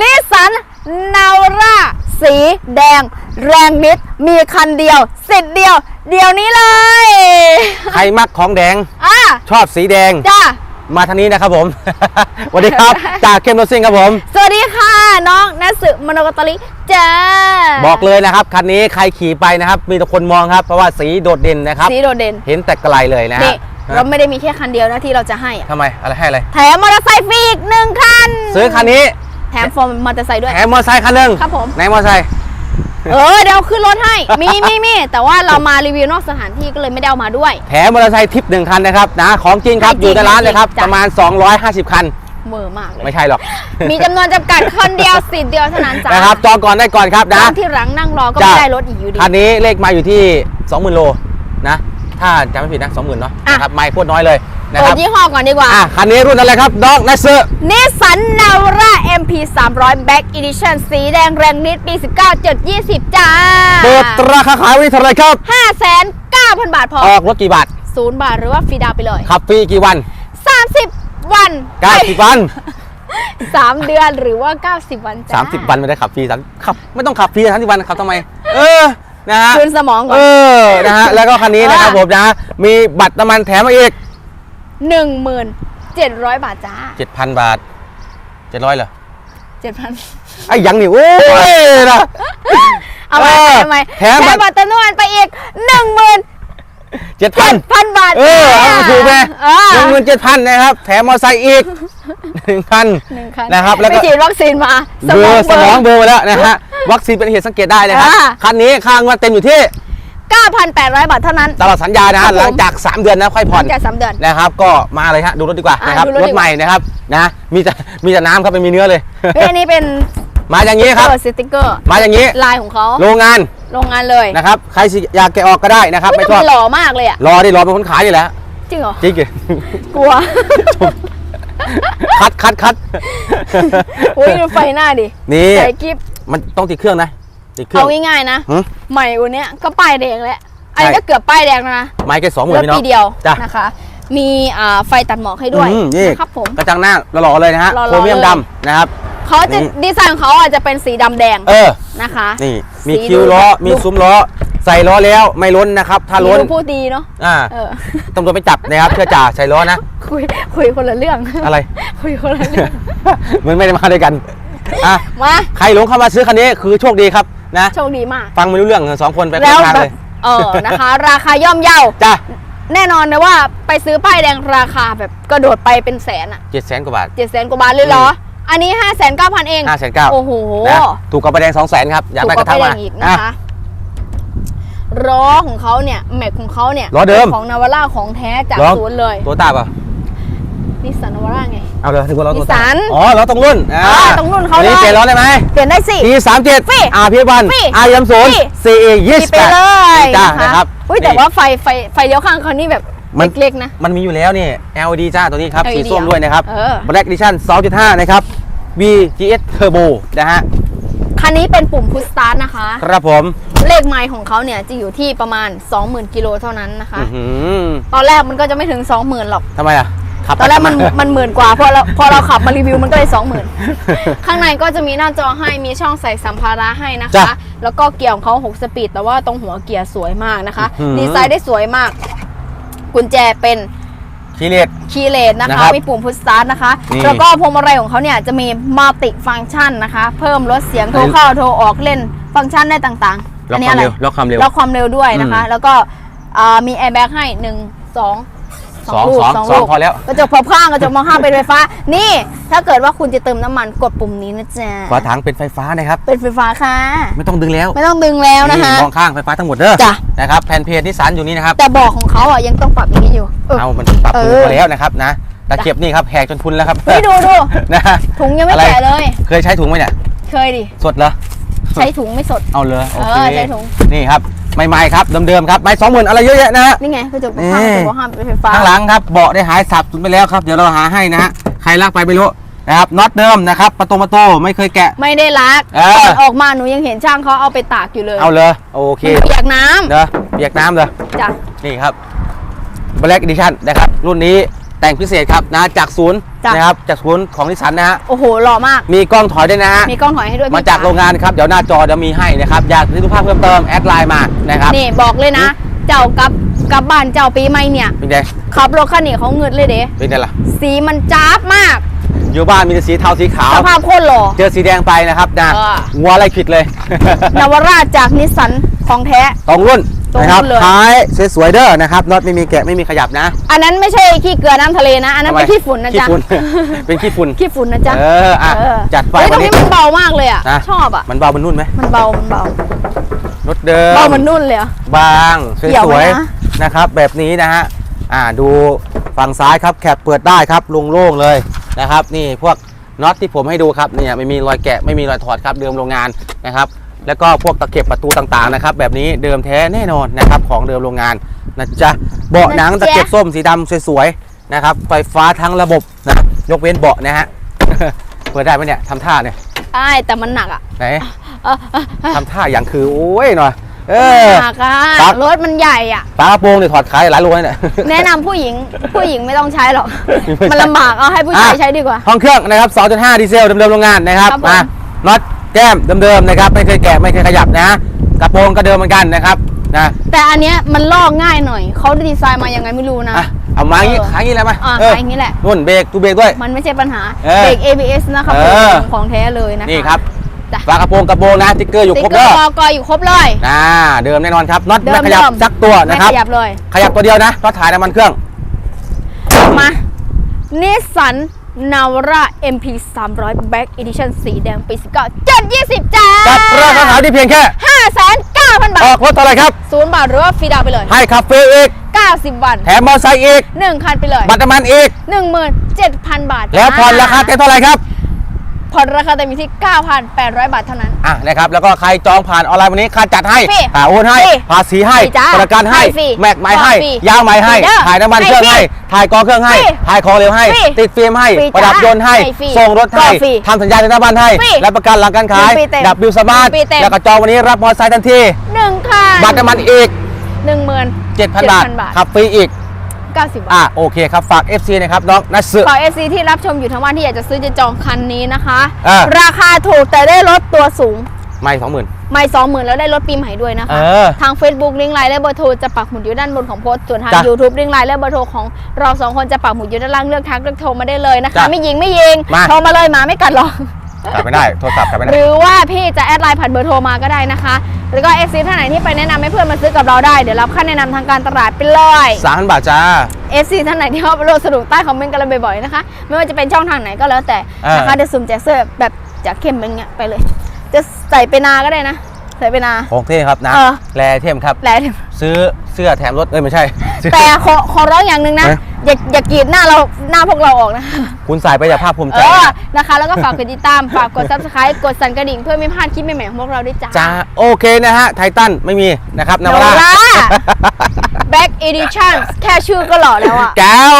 นิสสันนาวร่าสีแดง แรงนิดมีคันเดียว สิทธิ์เดียว เดี๋ยวนี้เลยใครมักของแดง อะชอบสีแดง จ้ามาทางนี้นะครับผม สวัสดีครับ จากเข้มรถซิ่งครับผม สวัสดีค่ะ น้องนัสึมโนกตริจ้าบอกเลยนะครับ คันนี้ใครขี่ไปนะครับ มีแต่คนมองครับ เพราะว่าสีโดดเด่นนะครับ สีโดดเด่น เห็นแต่ไกลเลยนะฮะ นี่เราไม่ได้มีแค่คันเดียวนะที่เราจะให้อะทำไมอะไรให้อะไรแถมมอเตอร์ไซค์ฟรีอีกหนึ่งคันซื้อคันนี้แถมฟอร์มมอเตอร์ไซค์ด้วย แถมมอเตอร์ไซค์คันหนึ่งครับผม ไหนมอเตอร์ไซค์ เออเดี๋ยวขึ้นรถให้ มีมีมีแต่ว่าเรามารีวิวนอกสถานที่ก็เลยไม่ได้เอามาด้วย แถมมอเตอร์ไซค์ทิปหนึ่งคันนะครับนะของจริงครับให้จริงอยู่ในร้านเลยครับ จ้ะ ประมาณ 250 คันเมอมากเลย ไม่ใช่หรอกมีจำนวนจำกัดคนเดียวสิทธิ์เดียวเท่านั้นจ้านะครับจองก่อนได้ก่อนครับตนะอนที่หลังนั่งรอก็จ้ะ ไม่ได้รถอีกอยู่ดี คันนี้เลขมาอยู่ที่ 20,000 โลนะ ถ้าจำไม่ผิดนะ20,000เนาะอะ นะครับไม่โคตรน้อยเลยนะเปิคดรับยี่ห้อก่อนดีกว่า อะคันนี้รุ่นอะไรครับน้องนัสเซอร์ นิสสันนาวร่า MP 300 Back Edition สีแดงแรงนิดปี 19.20 จ้าเปิดราคาขายไว้ที่เท่าไหรครับ 5,900 บาทพอออกรถกี่บาท ศูนย์บาทหรือว่าฟรีดาวน์ไปเลย ขับฟรีกี่วัน30 วัน90วันสามเดือนหรือว่า 90 วันจ้า 30 วันไม่ได้ขับฟรีสามขับไม่ต้องขับฟรี30วันขับทำไม เออ นะฮะคืนสมองก่เออนอนะฮะแล้วก็คันนี้นะครับเออผมนะมีบัตรน้ำมันแถมมาอีก17,000บาทจ้า7,000 บาท 700เหรอ7,000ไอ้ยังนี่โอ้ยนะ เอาไปเออทำไมแถมแถบัมตร บัตรเติมน้ำมันไปอีก17,000 7,000บาทเออเอาถูกไหมเออหนึ่งหมื่นเจ็ดพันนะครับ แถมมอเตอร์ไซค์อีกหนึ่งพันหนึ่งคันนะครับ แล้วก็ไปฉีดวัคซีนมาเบอร์สมองเบเบอร์ไปแล้วนะฮะ วัคซีนเป็นเหตุสังเกตได้นะครับ อ่า คันนี้ค่างวดเต็มอยู่ที่9,800 บาทเท่านั้น ตลอดสัญญานะครับผม หลังจาก 3 เดือนนะค่อยผ่อนจากสามเดือน นะครับ ก็มาเลยฮะดูรถดีกว่าอะนะครับดูรถรดีถกว่า ใหม่นะครับนะมีแต่มีแต่น้ำครับไม่มีเนื้อเลย เฮ้ยอันนี้เป็นมาอย่างนี้ครับเออสติกเกอร์มาอย่างนี้ลายของเขาโรงงานโรงงานเลยนะครับใครสิอยากแกะออกก็ได้นะครับอุ๊ยไม่แต่ชอบมันหล่อมากเลยอะ รอดิรอเป็นคนขายอยู่แล้วจริงเหรอ จริงดิ กลัว คัดคัดคัด อุ้ยดูไฟหน้าดินี่ ใส่กิฟ มันต้องติดเครื่องนะติดเครื่อเอางง่ายๆนะหึใหม่กวันนี้ยก็ป้ายแดงแล้วอันนี้ใช่ ก็เกือบป้ายแดงแล้วนะไม้แค่สองหมื่รนถพี่น้องปีเดียวจ้ะ นะคะ มีอ่าไฟตัดหมอกให้ด้วยอืมนี่นะครับผม กระจังหน้าหล่อๆเลยนะฮะหล่อๆโครเมียมเลย ดำนะครับ เขาจะนี่ ดีไซน์ของเขาอาจจะเป็นสีดำแดงเออ นะคะ นี่มีสีคิวล้อ ดูมีซุ้มล้อ ใส่ล้อแล้วไม่ล้นนะครับถ้าล้นดูพูดดีเนาะอ่าเออ ตำรวจไม่จับนะครับเชื่อจ่าใส่ล้อนะ คุยคุยคนละเรื่อง อะไร คุยคนละเรื่องเหมือนไม่ได้มาด้วยกัน อะมาใครหลงเข้ามาซื้อคันนี้คือโชคดีครับนะโชคดีมาก ฟังไม่รู้เรื่องสองคนไปแล้วทางแบเลบยเออนะคะ ราคาย่อมเยาจ้าแน่นอนนะว่าไปซื้อป้ายแดงราคาแบบกระโดดไปเป็นแสนอะเจ็ดแสนกว่าบาทเจ็ดแสนกว่าบาทเลยเหรอ อันนี้ห้าแสนเก้าพันเองห้าแสนเก้าโอ้โหนะถูกกับประแดงสองแสนครับอยากถูกได้กกว่าระทั่งป้ายแดมางอีกอะนะคะล้อของเขาเนี่ยแม็กของเขาเนี่ยล้อเดิมป็นของนาวาร่าของแท้จากล้อศูนย์เลยตัวตาเปล่ะ นิสสันนาวาร่าไง เอาเลยถึงว่าล้อตัวนิสสัตานอ๋อล้อตรงรุ่นอ่าอ่าตรงรุ่นเขาวันนี้เลยเปลี่ยนล้อได้ไหมเปลี่ยนได้สิ ปีสามเจ็ดฟรีอาพีวันฟรีอายัมศูนย์ฟรี ซีเอยี่มีสิบไปแปดเลยจ้านะคะนะครับอุ้ยแต่นี่ว่าไฟไฟไฟเลี้ยวข้างเขานี่แบบมันเล็กๆนะ มันมีอยู่แล้วนี่ LED จ้าตัวนี้ครับ LED สีส้มด้วยนะครับ เออ Black Edition 2.5 นะครับ VGS Turbo นะฮะ คันนี้เป็นปุ่มพุชสตาร์ทนะคะ ครับผมเลขไมล์ของเขาเนี่ยจะอยู่ที่ประมาณ 20,000 กิโลเท่านั้นนะคะ อื้อหือตอนแรกมันก็จะไม่ถึง 20,000 หรอก ทำไมอะ ขับตอนแรกมันขับามันหมื่นกว่าพอเราพอเราขับมารีวิวมันก็เลย20,000ข้างในก็จะมีหน้าจอให้มีช่องใส่สัมภาระให้นะจ้ะคะ แล้วก็เกียร์ของเขา6สปีดแต่ว่าตรงหัวเกียร์สวยมากนะคะอื้อหือดีไซน์ได้สวยมาก กุญแจเป็นคีเลตคีย์เลสนะนะคะครับมีปุ่มพุชสตาร์ทนะคะนี่แล้วก็พวงมาลัยของเขาเนี่ยจะมีมัลติฟัง c t ชันนะคะ เพิ่มลดเสียงโทรเข้าโทรออกเล่นฟังก์ชันได้ต่างๆล็อกนี้ความอะไรเร็วล็อกความเร็วล็อกความเร็วด้วยนะคะอืมแล้วก็อ่ามีแอร์แบ็กให้หนึ่งสอง สองลูกสองสองสองลูกพอแล้ว กระจกพอบข้างกระจกมองข้างเป็นไฟฟ้า นี่ถ้าเกิดว่าคุณจะเติมน้ำมันกดปุ่มนี้นะจ๊ะฝาถังเป็นไฟฟ้านะครับ เป็นไฟฟ้าค่ะ ไม่ต้องดึงแล้วไม่ต้องดึงแล้วนะคะ มองข้างไฟฟ้าทั้งหมดเด้อจ้ะ นะครับแผ่นเพจนิสสันอยู่นี่นะครับแต่เบอกของเขาอะยังต้องปรับอย่างนี้อยู่เออ เอามันปรับปรุงเออ มาแล้วนะครับนะตะเข็บนี่ครับแหกจนพุนแล้วครับ เฮ้ยดูดู นะ ถุงยังไม่อะไร แกะเลย เคยใช้ถุงไหมเนี่ย เคยดิสดเหรอ ใช้ถุงไม่สด เอาเลยโอเอเคอใช้ถุง นี่ครับใหม่ๆครับเดิมๆครับไม่สองหมื่นอะไรเยอะแยะนะฮะ นี่ไงกระจกมองข้างนี่กระจกมองข้างเป็นไฟฟ้า ข้างหลังครับเบาะได้หายสับไปแล้วครับ เดี๋ยวเราหาให้นะฮะใครลากไปไม่รู้นะครับน็อตเดิมนะครับประตูประตูไม่เคยแกะ ไม่ได้ล้างเออก่อนออกมาหนูยังเห็นช่างเขาเอาไปตากอยู่เลยเอาเลยโอเคมันเปียกน้เด้อเปียกน้ำเลยำจ้ะ นี่ครับ Black Edition นะครับ รุ่นนี้ แต่งพิเศษครับนะจากศูนย์จ้ะ นะครับจากศูนย์ของนิสสันนะฮะโอ้โหหล่อมาก มีกล้องถอยด้วยนะฮะมีกล้องถอยให้ด้วยมาพี่จากจ๋โรงงานครับเดี๋ยวหน้าจอเดี๋ยวมีให้นะครับอยากได้รูปภาพเพิ่มเติมแอดไลน์มานะครับนี่บอกเลยนะ เจ้ากับกับบ้านเจ้าปีใหม่เนี่ย เป็นไงขับรถคันนี้เขาเงิดเลยเด้เป็นไงล่ะสีมันจ้าบมากอยู่บ้านมีแต่สีเทาสีขาว สภาพโคตรหล่อ เจอสีแดงไปนะครับนะเออ งัวอะไรผิดเลย นวราชจากนิสสันของแท้ ตรงรุ่น ตรงรุ่นนะครับเลย ท้ายสวยๆเด้อนะครับน็อตไม่มีแกะไม่มีขยับนะอันนั้นไม่ใช่ขี้เกลือน้ำทะเลนะ อันนั้นเป็นทำไมขี้ฝุ่นนะจ๊ะ ขี้ฝุ่น เป็นขี้ฝุ่น ขี้ฝุ่นนะจ๊ะเอออะเออจัดไปเฮ้ยตวัรนงนี้นี้มันเบามากเลยอะ นะ ชอบอะ มันเบามันนุ่นไหมมันเบา มันเบา รถเดิม เบามันนุ่นเลยอะบางสเกี่ยวไหมวยนะ ๆนะครับ แบบนี้นะฮะอ่าดูฝั่งซ้ายครับแคปเปิดได้ครับโล่งๆเลยนะครับ นี่พวกน็อตที่ผมให้ดูครับเนี่ยไม่มีรอยแกะไม่มีรอยถอดครับเดิมโรงงานนะครับ แล้วก็พวกตะเข็บประตูต่างๆนะครับ แบบนี้เดิมแท้แน่นอนนะครับของเดิมโรงงานนะจ๊ะเบาะหนังนะจ๊ะตะเข็บส้มสีดำสวยๆนะครับ ไฟฟ้าทั้งระบบนะยกเว้นเบาะนะฮะเปิดได้ไหมเนี่ยทำท่าเนี่ยใช่แต่มันหนักอะไหนเออเออเออทำท่าอย่างคือโอ้ยหน่อยเออหนักอะครับรถมันใหญ่อะฝากระโปรงเนี่ยถอดขายหลายโลเลยเนี่ยแนะนำผู้หญิงผู้หญิงไม่ต้องใช้หรอกไม่ใช่มันลำบากเอาให้ผู้ชายอะใช้ดีกว่าห้องเครื่องนะครับ 2.5 ดีเซลเดิมๆโรงงานนะครับครับผมมาน็อตแก้มเดิมๆนะครับไม่เคยแกะไม่เคยขยับนะ กระโปรงก็เดิมเหมือนกันนะครับนะแต่อันเนี้ยมันลอกง่ายหน่อย เขาดีไซน์มายังไงไม่รู้นะ อะเอามาอย่างงี้เออ ขายอย่างงี้เลยไหมอ่าเออขายอย่างนี้แหละ นุ่นเบรกตูเบรกด้วย มันไม่ใช่ปัญหาเออเบรก ABS นะครับเออ ผมของแท้เลยนะคะ นี่ครับจ้ะ ฝากระโปรงกระโปรงนะสติ๊กเกอร์อยู่ติ๊ครกบเกอเด้อร์บอกอยู่ครบเลย อ่าเดิมแน่นอนครับน็อตเดิไม่มขยับเดิมสักตัวไม่นะครับขยับเลย ขยับตัวเดียวนะน็อตถ่ายน้ำมันเครื่อง มานิสสัน นาวรา MP 300 Black Edition สีแดงปี19 720 จ้ากับราคาขายที่เพียงแค่ 5,9,000 บาออทกรถเท่าไหร่ครับ ศูนย์บาทหรือว่าฟรีดาวน์ไปเลย ให้คาเฟ่อีก 90 วัน แถมมอเตอร์ไซค์อีก 1 คันไปเลย บัตรน้ำมันอีก 17,000 บาทแล้วผ่อนราคาเต็มเท่าไหร่ครับ ผ่อนราคาเต็มอยู่ที่ 9,800 บาทเท่านั้น อะนะครับแล้วก็ใครจองผ่านออนไลน์วันนี้ค่าจัดให้ฟรีอ่าโอนให้ฟรีภาษีให้ฟรีจ้าประกันให้ให้ฟรีแม็กไม้ให้ฟรียางไม้ให้ฟรีเด้อถ่ายน้ำมันเครื่องให้ฟรีให้ถ่ายกองเครื่องให้ฟรีถ่ายของเร็วให้ ฟรีติดฟิล์มให้ฟรีประดับจ้ายนต์ให้ให้ฟรีส่งรถให้ก็ฟรีทำสัญญาในหน้าบ้านให้ฟรีและประกันหลังการขายฟรีเต็มดับบิวสมาร์ทฟรีเต็ม แล้วก็จองวันนี้รับมอเตอร์ไซค์ทันที1คันบัตรน้ำมันอีก17,000 7,000 บาทบาท ขับฟรีอีก 90 บาทอะโอเคครับฝาก FC นะครับน้องนัสสึ ขอ FC ที่รับชมอยู่ทั้งวันที่อยากจะซื้อจะจองคันนี้นะคะ อ่าราคาถูกแต่ได้รถตัวสูง ไม่สองหมื่น ไม่สองหมื่นแล้วได้รถปีใหม่ด้วยนะคะ เออทาง Facebook ลิงก์ไลน์และเบอร์โทรจะปักหมุดอยู่ด้านบนของโพสต์ส่วนทาง จ้ะ YouTube ลิงก์ไลน์และเบอร์โทรของเราสองคนจะปักหมุดอยู่ด้านล่างเลือกทักเลือกโทรมาได้เลยนะคะ จ้ะไม่ยิงไม่ยิงมา โทรมาเลยหมาไม่กัดหรอกกลับไม่ได้โทรศัพท์กลับไม่หได้รือว่าพี่จะแอดไลน์ผ่านเบอร์โทรมาก็ได้นะคะ แล้วก็เอฟซีท่านไหนที่ไปแนะนำให้เพื่อนมาซื้อกับเราได้ เดี๋ยวรับค่าแนะนำทางการตลาดไปเลยสามพันบาทจ้า เอฟซีท่านไหนที่เขาไปโหลดสนุกใต้คอมเมนต์กันเลยบ่อยๆนะคะ ไม่ว่าจะเป็นช่องทางไหนก็แล้วแต่อ่านนะคะเดี๋ยวสุ่มแจกเสื้อแบบจากเข้มเป็นเงี้ยไปเลย จะใส่ไปนาก็ได้นะ ใส่ไปนาของเท่ครับนะ เออ แลเทมครับแล้วซื้อเสื้อแถมรถ เอ้ย ไม่ใช่ซื้อ แต่ขอขอร้องอย่างหนึ่งนะเอ๊ะอย่าอย่ากรีดหน้าเราหน้าพวกเราออกนะ คุณใส่ไปอย่าภาพภูมิใจเออนะนะคะ แล้วก็ฝากกดติดตาม ฝากกด subscribe กดสั่นกระดิ่งเพื่อไม่พลาดคลิปใหม่ๆของพวกเราด้วยจ้าจ้าโอเคนะฮะ ไททันไม่มีนะครับนาวา Navara ร่า Back Edition แค่ชื่อก็หล่อแล้วอะ แก้ว